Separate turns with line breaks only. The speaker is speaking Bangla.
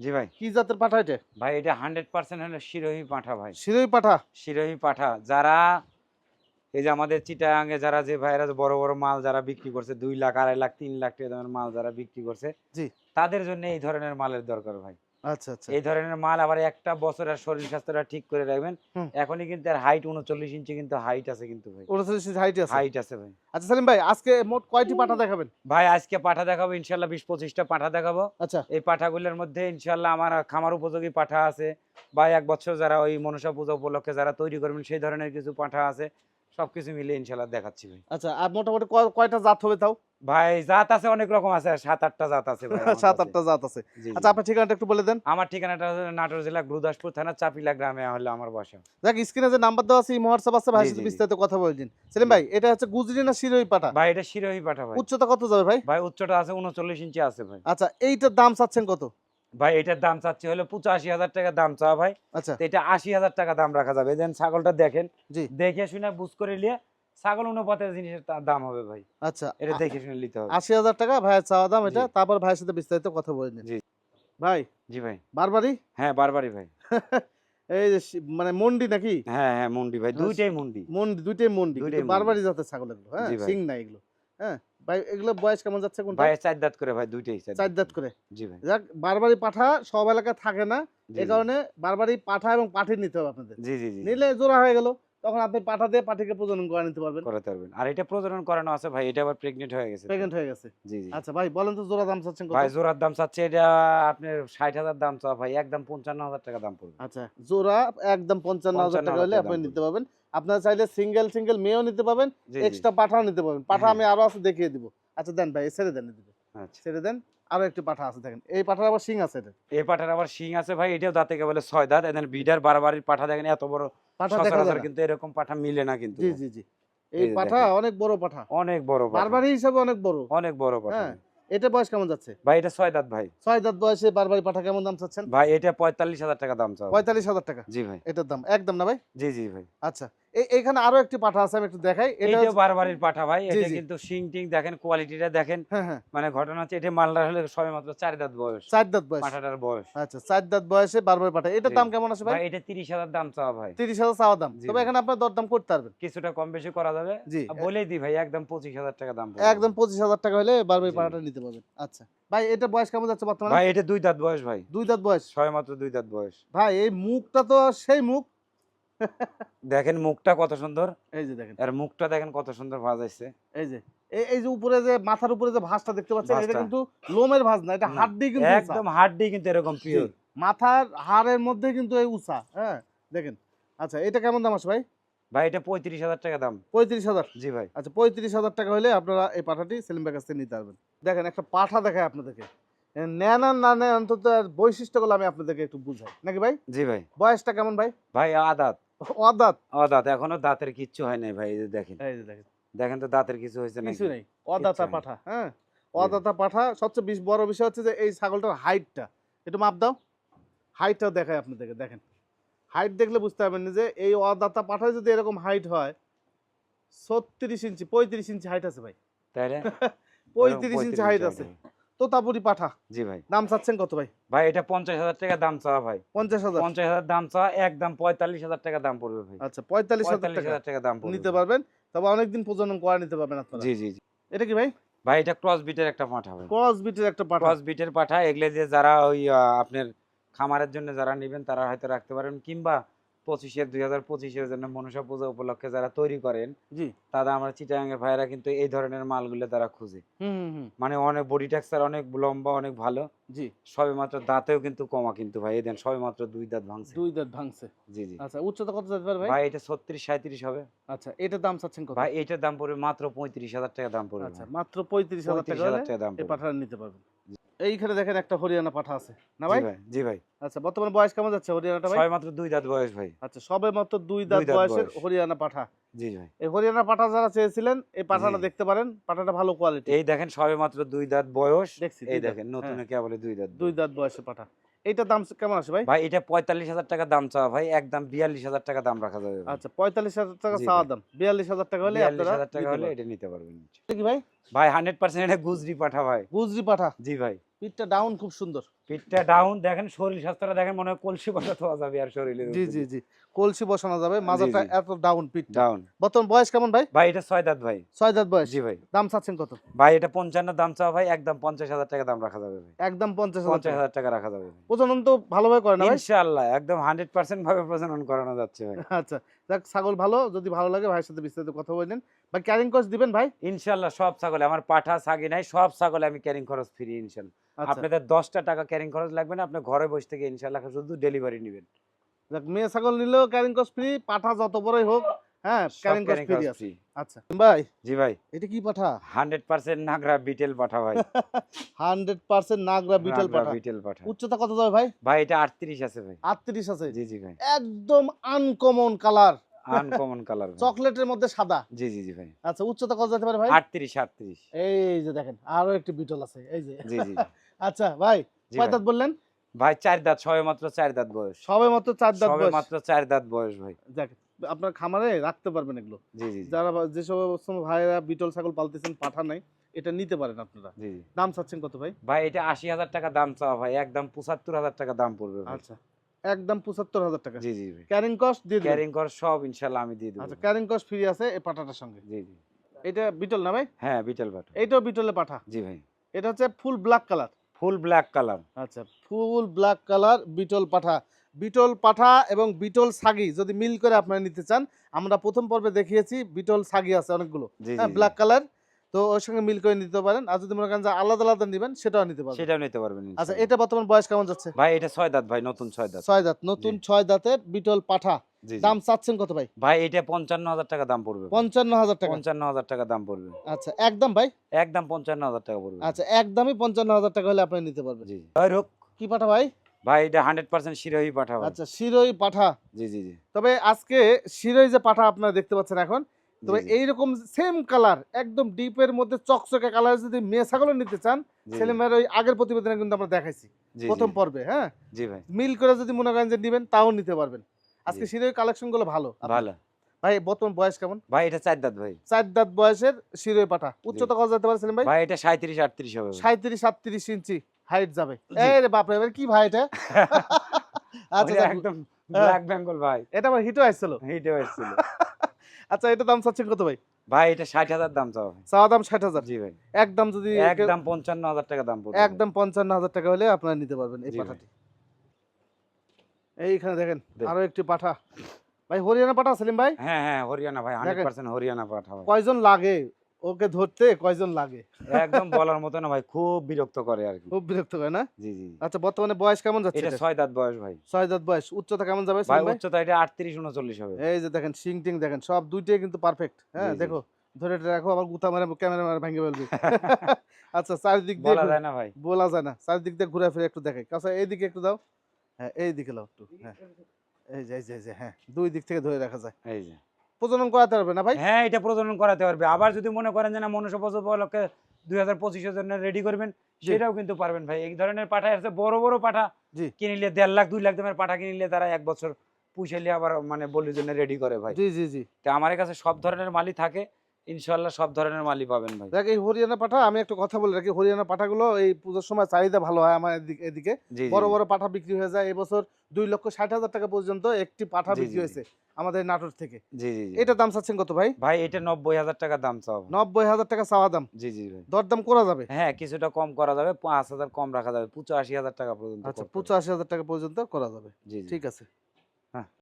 জি ভাই।
কি জাতের পাঠা এটা?
ভাই এটা হান্ড্রেড পার্সেন্ট হলো শিরোহী পাঠা ভাই।
শিরোই পাঠা?
শিরোহী পাঠা। যারা এই যে আমাদের চিটাঙ্গে যারা যে ভাইরা বড় বড় মাল যারা বিক্রি করছে দুই লাখ আড়াই লাখ তিন লাখ টাকা দামের মাল যারা বিক্রি করছে
জি।
তাদের জন্য এই ধরনের মালের দরকার ভাই।
আচ্ছা আচ্ছা।
এই ধরনের মাল আবার একটা বছরের শরীর স্বাস্থ্যটা ঠিক করে রাখবেন। এখনই কিন্তু আর হাইট উনচল্লিশ ইঞ্চি কিন্তু হাইট আছে কিন্তু ভাই।
উনচল্লিশ ইঞ্চি হাইট আছে?
হাইট আছে ভাই।
আচ্ছা সালিম ভাই আজকে মোট কয়টি পাঠা দেখাবেন?
ভাই আজকে পাঠা দেখাবো ইনশাল্লাহ বিশ পঁচিশটা পাঠা দেখাবো।
আচ্ছা।
এই পাঠাগুলোর মধ্যে ইনশাল্লাহ আমার খামার উপযোগী পাঠা আছে। বা এক বছর যারা ওই মনসা পূজা উপলক্ষে যারা তৈরি করবেন সেই ধরনের কিছু পাঠা আছে। সবকিছু মিলে ইনশাল্লাহ দেখাচ্ছি ভাই।
আচ্ছা আর মোটামুটি কয়টা জাত হবে তাও?
ভাই জাত আছে অনেক রকম আছে সাত আটটা জাত আছে
সাত আটটা জাত আছে। আচ্ছা আপনার ঠিকানাটা একটু বলে দেন।
আমার ঠিকানাটা নাটোর জেলা গুরুদাসপুর থানা চাপিলা গ্রামে হলো আমার বাসা।
দেখ স্ক্রিনে যে নাম্বার দেওয়া আছে এই হোয়াটসঅ্যাপ আছে ভাই সাথে। বিস্তারিত কথা বলে দিন। সেলিম ভাই এটা হচ্ছে গুজরি না শিরোই পাঠা
ভাই এটা শিরোহী পাঠা ভাই।
উচ্চতা কত যাবে ভাই?
ভাই উচ্চটা আছে উনচল্লিশ ইঞ্চি আছে ভাই।
আচ্ছা এইটার দাম চাচ্ছেন কত?
ভাই এটার দাম চাচ্ছি হলো পঁচাশি হাজার টাকা দাম চাওয়া ভাই।
আচ্ছা।
এটা আশি হাজার টাকা দাম রাখা যাবে। দেন ছাগলটা দেখেন। দেখে শুনে বুঝ করে নিয়ে ছাগল অনুপাতের জিনিসের দাম হবে ভাই।
আচ্ছা।
এটা দেখে শুনে নিতে হবে।
আশি হাজার টাকা ভাইয়ের চাওয়া দাম এটা। তারপর ভাইয়ের সাথে বিস্তারিত কথা বলে নিন।
জি।
ভাই
জি ভাই।
বারবারই?
হ্যাঁ বারবারই ভাই।
এই যে মানে মন্ডি নাকি?
হ্যাঁ হ্যাঁ মন্ডি ভাই।
আচ্ছা।
দুইটাই মন্ডি।
মন্ডি দুইটাই মন্ডি। বারবারই জাতের ছাগল এগুলো হ্যাঁ সিং নাই এগুলো হ্যাঁ। ভাই এগুলো বয়স কেমন যাচ্ছে কোনটা?
ভাই চার দাঁত করে ভাই দুইটাই
চার দাঁত করে।
জি ভাই।
যাক বারবারই পাঠা সব এলাকায় থাকে না। এই কারণে বারবারই পাঠা এবং পাঠিয়ে নিতে হবে আপনাদের।
জি জি জি।
নিলে জোড়া হয়ে গেল। তখন আপনি পাঠা দিয়ে পাঠিকে প্রজনন করে নিতে পারবেন।
করাতে পারবেন। আর এটা প্রজনন করানো আছে ভাই এটা আবার প্রেগনেন্ট হয়ে গেছে। তো।
প্রেগনেন্ট হয়ে গেছে।
জি জি।
আচ্ছা ভাই বলেন তো জোড়া দাম চাচ্ছেন কত?
ভাই জোড়ার দাম চাচ্ছে এটা আপনার ষাট হাজার দাম চাওয়া ভাই একদম পঞ্চান্ন হাজার টাকা দাম পড়বে।
আচ্ছা জোড়া একদম পঞ্চান্ন হাজার টাকা হলে আপনি নিতে পারবেন। আপনার চাইলে সিঙ্গেল সিঙ্গেল মেয়েও নিতে পারবেন এক্সট্রা পাঠাও নিতে পারবেন। পাঠা। আমি আরও আছে দেখিয়ে দিব। আচ্ছা দেন ভাই ছেড়ে দেন এদিকে।
আচ্ছা।
ছেড়ে দেন। আরও একটি পাঠা আছে দেখেন। এই পাঠার আবার সিং আছে এটা।
এই পাঠার আবার শিং আছে ভাই এটাও দাঁতে বলে ছয় দাঁত এদের বিডার বারবারই পাঠা দেখেন এত বড়
পাঠা দেখা।
কিন্তু এরকম পাঠা মিলে না কিন্তু।
জি জি জি।
এই
পাঠা অনেক বড় পাঠা।
অনেক বড় পাঠা।
বারবারই হিসাবে অনেক বড়।
অনেক বড় পাঠা
হ্যাঁ। এটা বয়স কেমন যাচ্ছে?
ভাই এটা ছয় দাঁত ভাই।
ছয় দাঁত বয়সে বারবারই পাঠা কেমন দাম চাচ্ছেন?
ভাই এটা পঁয়তাল্লিশ হাজার টাকা দাম চাও।
পঁয়তাল্লিশ হাজার টাকা?
জি ভাই।
এটার দাম একদম না ভাই?
জি জি ভাই।
আচ্ছা এই এইখানে আরও একটি পাঠা আছে আমি একটু দেখাই। এটা
এটা বারবারই পাঠা ভাই এটা কিন্তু শিং টিং দেখেন কোয়ালিটিটা দেখেন।
হ্যাঁ হ্যাঁ।
মানে ঘটনা হচ্ছে এটা মালদার হলে সবে মাত্র চার দাঁত বয়স।
চার দাঁত বয়স।
পাঠাটার বয়স।
আচ্ছা চার দাঁত বয়সে বারবার পাঠা। এটার
জি।
দাম কেমন আছে ভাই?
এটা তিরিশ হাজার দাম চাওয়া ভাই।
তিরিশ হাজার চাওয়া দাম। তবে। এখানে আপনার দরদাম করতে পারবেন।
কিছুটা কম বেশি করা যাবে। বলেই দি ভাই একদম পঁচিশ হাজার টাকা দাম
একদম পঁচিশ হাজার টাকা হলে বারবার পাঠাটা নিতে পারবেন। আচ্ছা। ভাই এটা বয়স কেমন যাচ্ছে বর্তমানে?
ভাই এটা দুই দাঁত বয়স ভাই।
দুই দাঁত বয়স?
ছয় মাত্র দুই দাঁত বয়স।
ভাই এই মুখটা তো সেই মুখ।
দেখেন মুখটা কত সুন্দর।
এই যে দেখেন।
আর মুখটা দেখেন কত সুন্দর ভাজাইছে।
এই যে এই- যে উপরে যে মাথার উপরে যে ভাঁজটা দেখতে পাচ্ছেন এটা কিন্তু লোমের ভাঁজ না এটা
না,
হাড্ডি কিন্তু উঁচা।
একদম হাড্ডি কিন্তু এরকম পিওর।
মাথার হাড়ের মধ্যে কিন্তু এই উষা হ্যাঁ দেখেন। আচ্ছা এটা কেমন দাম আছে ভাই?
ভাই এটা পঁয়ত্রিশ হাজার টাকা দাম।
পঁয়ত্রিশ হাজার?
জি ভাই।
আচ্ছা পঁয়ত্রিশ হাজার টাকা হলে আপনারা এই পাঠাটি সেলিম ভাইয়ের কাছ থেকে নিতে পারবেন। দেখেন একটা পাঠা দেখায় আপনাদেরকে। নেন আর না নেন অন্তত বৈশিষ্ট্যগুলো আমি আপনাদেরকে একটু বুঝাই। নাকি ভাই?
জি ভাই।
বয়সটা কেমন ভাই?
ভাই আদাত।
অদাত।
অদাত এখনও দাঁতের কিচ্ছু হয় নাই ভাই এই যে দেখেন।
এই যে দেখেন।
দেখেন তো দাঁতের কিছু হয়েছে নাকি?
কিছু নেই। অদাতা পাঠা হ্যাঁ? অদাতা পাঠা সবচেয়ে বেশ বড় বিষয় হচ্ছে যে এই ছাগলটার হাইটটা। একটু মাপ দাও। হাইটটাও দেখায় আপনাদেরকে দেখেন। হাইট দেখলে বুঝতে পারবেন যে এই অদাতা পাঠায় যদি এরকম হাইট হয় ছত্রিশ ইঞ্চি পঁয়ত্রিশ ইঞ্চি হাইট আছে ভাই।
তাইলে?
পঁয়ত্রিশ ইঞ্চি হাইট আছে। তোতাপুরি পাঠা।
জি ভাই।
দাম চাচ্ছেন কত ভাই?
ভাই এটা পঞ্চাশ হাজার টাকা দাম চাওয়া ভাই।
পঞ্চাশ হাজার?
পঞ্চাশ হাজার দাম চাওয়া একদম পঁয়তাল্লিশ হাজার টাকা দাম পড়বে ভাই।
আচ্ছা পঁয়তাল্লিশ হাজার টাকা
দাম
নিতে পারবেন তবে অনেকদিন প্রজনন করে নিতে পারবেন আপনারা।
জি জি জি।
এটা কি ভাই?
ভাই এটা ক্রস বিটের একটা পাঠা ভাই।
ক্রস বিটের একটা পাঠা।
ক্রস বিটের পাঠা এগুলো যে যারা ওই আপনার খামারের জন্য যারা নেবেন তারা হয়তো রাখতে পারেন কিংবা পঁচিশের দুই হাজার পঁচিশের জন্য মনসা পূজা উপলক্ষে যারা তৈরি করেন
জি।
তারা আমরা চিটাগাঙ্গের ভাইরা কিন্তু এই ধরনের মালগুলো তারা খুঁজে। মানে অনেক বডি টেক্সচার অনেক লম্বা অনেক ভালো।
জি।
সবে মাত্র দাঁতেও কিন্তু কমা কিন্তু ভাই এই দেন সবে মাত্র দুই দাঁত ভাঙছে।
দুই দাঁত ভাঙছে।
জি জি।
আচ্ছা উচ্চতা কত যেতে পারে ভাই?
ভাই এটা ছত্রিশ সাঁত্রিশ হবে।
আচ্ছা এটার দাম চাচ্ছেন কত?
ভাই এটার দাম পড়বে মাত্র পঁয়ত্রিশ হাজার টাকা দাম পড়বে
আচ্ছা মাত্র পঁয়ত্রিশ হাজার
পঁয়ত্রিশ
টাকা
হাজার টাকা দাম
এই
পড়বে।
নিতে পারবেন। এইখানে দেখেন একটা হরিয়ানা পাঠা আছে। না ভাই?
জি ভাই।
আচ্ছা বর্তমানে বয়স কেমন যাচ্ছে হরিয়ানাটা ভাই?
ছয় মাত্র দুই দাঁত বয়স ভাই।
আচ্ছা সবে মাত্র দুই দাঁত বয়সের হরিয়ানা পাঠা।
জি ভাই।
এই হরিয়ানা পাঠা যারা চেয়েছিলেন এই পাঠাটা দেখতে পারেন পাঠাটা ভালো কোয়ালিটি
এই দেখেন সবে মাত্র দুই দাঁত বয়স। এই দেখেন নতুন
হ্যাঁ,
কে বলে দুই দাঁত
দুই দাঁত বয়সের পাঠা। এইটার দাম কেমন আছে ভাই?
ভাই এটা পঁয়তাল্লিশ হাজার টাকা দাম চাওয়া ভাই। একদম বিয়াল্লিশ হাজার টাকা দাম রাখা যাবে
আচ্ছা পঁয়তাল্লিশ হাজার টাকা চাওয়া দাম। বিয়াল্লিশ হাজার টাকা হলে
বিয়াল্লিশ
আপনারা
হাজার টাকা হলে এটা নিতে পারবেন।
এটা কি ভাই?
ভাই হান্ড্রেড পার্সেন্ট এটা গুজরি পাঠা ভাই।
গুজরি পাঠা?
জি ভাই।
পিঠটা ডাউন খুব সুন্দর।
পিঠটা ডাউন দেখেন শরীর স্বাস্থ্যটা দেখেন মনে হয় কলসি যাবে আর শরীরে
জি জি জি। কলসি বসানো যাবে মাজাটা এত ডাউন পিট
ডাউন
বর্তমান বয়স কেমন ভাই?
ভাই এটা ছয় দাঁত ভাই।
ছয় দাঁত বয়স।
জি ভাই।
দাম চাচ্ছেন কত?
ভাই এটা পঞ্চান্ন দাম চাওয়া ভাই একদম পঞ্চাশ হাজার টাকা দাম রাখা যাবে ভাই।
একদম পঞ্চাশ
পঞ্চাশ হাজার টাকা রাখা যাবে
প্রজনন তো ভালোভাবে করে না
ইনশাআল্লাহ একদম হান্ড্রেড পার্সেন্ট ভাবে প্রজনন করানো যাচ্ছে ভাই।
আচ্ছা ছাগল ভালো যদি ভালো লাগে ভাইয়ের সাথে বিস্তারিত কথা বললেন বা ক্যারিং কস্ট দিবেন ভাই?
ইনশাআল্লাহ সব ছাগলে আমার পাঠা ছাগি নাই সব ছাগলে আমি ক্যারিং খরচ ফ্রি ইনশাল্লাহ আপনাদের দশটা টাকা ক্যারিং খরচ লাগবে না আপনি ঘরে বসে থেকে ইনশাল্লাহ শুধু ডেলিভারি নেবেন।
মেয়ে ছাগল নিলেও ক্যারিং কস্ট ফ্রি পাঠা যত বড়ই হোক হ্যাঁ ক্যারিং কস্ট ফ্রি আছে। আচ্ছা ভাই
জি ভাই।
এটা কি পাঠা?
হান্ড্রেড পার্সেন্ট নাগরা বিটেল পাঠা ভাই।
হান্ড্রেড পার্সেন্ট নাগরা বিটল পাঠা।
বিটেল পাঠা।
উচ্চতা কত যাবে ভাই?
ভাই এটা আটত্রিশ আছে ভাই।
আটত্রিশ আছে।
জি জি ভাই।
একদম আনকমন কালার
আনকমন কালার
চকলেটের মধ্যে সাদা।
জি জি জি ভাই।
আচ্ছা উচ্চতা কত যেতে পারে ভাই?
আটত্রিশ আটত্রিশ।
এই যে দেখেন আরও একটি বিটল আছে এই যে।
জি জি।
আচ্ছা ভাই কয় দাঁত বললেন?
ভাই চার দাঁত সবে মাত্র চার দাঁত বয়স।
সবে মাত্র চার দাঁত বয়স।
মাত্র চার দাঁত বয়স ভাই।
আপনার খামারে রাখতে পারবেন এগুলো।
জি জি জি,
যারা যে ভাইয়েরা বিটল ছাগল পালতেছেন পাঠা নাই এটা নিতে পারেন আপনারা।
জি
দাম চাচ্ছেন কত ভাই?
ভাই এটা আশি হাজার টাকা দাম চাওয়া ভাই একদম পঁচাত্তর হাজার টাকা দাম পড়বে
আচ্ছা একদম পঁচাত্তর হাজার টাকা।
জি জি
ক্যারিং কস্ট দিয়ে
ক্যারিং কর সব ইনশাল্লাহ আমি দিয়ে দেবো।
আচ্ছা ক্যারিং কস্ট ফ্রি আছে এই পাঠাটার সঙ্গে।
জি জি।
এটা বিটল না ভাই?
হ্যাঁ বিটেল পাঠা।
এইটাও বিটলে পাঠা।
জি ভাই।
এটা হচ্ছে full black colour.
Full black colour.
আচ্ছা ফুল ব্ল্যাক কালার বিটল পাঠা। বিটল পাঠা এবং বিটল সাগি যদি মিল করে আপনারা নিতে চান আমরা প্রথম পর্বে দেখিয়েছি বিটল সাগি আছে অনেকগুলো। হ্যাঁ ব্ল্যাক কালার তো ওর সঙ্গে মিল করে নিতে পারেন। আর যদি মনে করেন যে আলাদা আলাদা নেবেন সেটাও নিতে। পারবেন।
সেটাও নিতে পারবেন
আচ্ছা এটা বর্তমান বয়স কেমন যাচ্ছে?
ভাই এটা ছয় দাঁত ভাই নতুন ছয় দাঁত।
ছয় দাঁত নতুন ছয় দাঁতের বিটল পাঠা। দাম চাচ্ছেন কত ভাই?
ভাই এটা পঞ্চান্ন হাজার টাকা দাম পড়বে।
পঞ্চান্ন হাজার টাকা?
পঞ্চান্ন হাজার টাকা দাম পড়বে।
আচ্ছা একদম ভাই?
একদম পঞ্চান্ন হাজার টাকা পড়বে।
আচ্ছা একদমই পঞ্চান্ন হাজার টাকা হলে আপনি নিতে পারবেন।
জি। ভাই
কি পাঠা ভাই?
ভাই এটা হান্ড্রেড পার্সেন্ট শিরোহী পাঠা
আচ্ছা শিরোই পাঠা।
জি জি জি।
তবে আজকে শিরোই যে পাঠা আপনারা দেখতে পাচ্ছেন এখন তবে এইরকম সেম কালার একদম ডিপের মধ্যে চকচকে কালার যদি মেয়ে নিতে চান ছেলে মেয়ের ওই আগের প্রতিবেদনে কিন্তু আমরা দেখাইছি। প্রথম পর্বে হ্যাঁ?
জি ভাই।
মিল করে যদি মনে করেন যে নিবেন তাও নিতে পারবেন। আজকে। শিরোই কালেকশনগুলো ভালো।
ভালো।
ভাই বর্তমান বয়স কেমন?
ভাই এটা চার দাঁত ভাই।
চার দাঁত বয়সের শিরোই পাঠা উচ্চতা কত যেতে পারে সেলিম ভাই?
ভাই এটা সাঁত্রিশ আটত্রিশ হবে।
সাঁত্রিশ সাতত্রিশ ইঞ্চি হাইট যাবে। এই রে বাপরে এবার কি ভাই এটা? আচ্ছা
একদম। ব্ল্যাক বেঙ্গল ভাই।
এটা আমার হিটও আসছিল।
হিটে আসছিল।
আচ্ছা এটা দাম চাচ্ছেন কত ভাই?
ভাই এটা ষাট হাজার দাম চাওয়া ভাই।
চাওয়া দাম ষাট হাজার?
জি ভাই।
একদম যদি
একদম পঞ্চান্ন হাজার টাকা দাম
একদম পঞ্চান্ন হাজার টাকা হলে আপনারা নিতে পারবেন এই পাঠাটি। এইখানে দেখেন আরও একটি পাঠা। ভাই হরিয়ানা পাঠা সেলিম ভাই?
হ্যাঁ হ্যাঁ হরিয়ানা ভাই হান্ড্রেড পার্সেন্ট হরিয়ানা পাঠা
কয়জন লাগে? ওকে ধরতে কয়জন লাগে?
একদম বলার মতো না ভাই খুব বিরক্ত করে আর কি।
খুব বিরক্ত করে না?
জি জি
আচ্ছা বর্তমানে বয়স কেমন যাচ্ছে
এটা
এটা?
ছয় দাঁত বয়স ভাই।
ছয় দাঁত বয়স। উচ্চতা কেমন যাবে
ভাই উচ্চতা এটা আটত্রিশ উনচল্লিশ হবে।
এই যে দেখেন সিং টিং দেখেন সব দুইটাই কিন্তু পারফেক্ট হ্যাঁ। দেখো ধরে রাখো আবার গুতা মারে ক্যামেরা মারে ভেঙে ফেলবি। আচ্ছা চারিদিক দিয়ে
বলা যায় না ভাই।
বলা যায় না। চারিদিক দিয়ে ঘুরে ফিরে একটু দেখে কাছে এইদিকে একটু দাও। হ্যাঁ এই দিকে লাও একটু হ্যাঁ। এই যে এই যে, হ্যাঁ দুই দিক থেকে ধরে রাখা যায়।
এই যে।
প্রজনন করাতে পারবে না ভাই?
হ্যাঁ এটা প্রজনন করাতে পারবে। আবার যদি মনে করেন যে না মনুষ্য পশু উপলক্ষে দুই হাজার পঁচিশের জন্য রেডি করবেন। সেটাও কিন্তু পারবেন ভাই। এই ধরনের পাঠা আছে বড় বড় পাঠা
জি।
কিনিলে দেড় লাখ দুই লাখ দামের পাঠা কিনিলে তারা এক বছর পুষাইলে আবার মানে বলির জন্য রেডি করে ভাই।
জি জি জি।
তো আমার কাছে সব ধরনের মালই থাকে। ইনশাল্লাহ সব ধরনের মালই পাবেন ভাই।
দেখ এই হরিয়ানা পাঠা আমি একটা কথা বলে রাখি হরিয়ানা পাঠাগুলো এই পুজোর সময় চাহিদা ভালো হয় আমার এদিকে বড় বড় পাঠা বিক্রি হয়ে যায় এবছর দুই লক্ষ ষাট হাজার টাকা পর্যন্ত একটি পাঠা বিক্রি হয়েছে আমাদের নাটোর থেকে।
জি জি।
এটা দাম চাচ্ছেন কত ভাই?
ভাই এটা নব্বই হাজার টাকা দাম চাও।
নব্বই হাজার টাকা চাওয়া দাম।
জি জি ভাই।
দরদাম করা যাবে?
হ্যাঁ কিছুটা কম করা যাবে পাঁচ হাজার কম রাখা যাবে পঁচাশি হাজার টাকা পর্যন্ত
আচ্ছা পঁচাশি হাজার টাকা পর্যন্ত করা যাবে।
জি জি।
ঠিক আছে।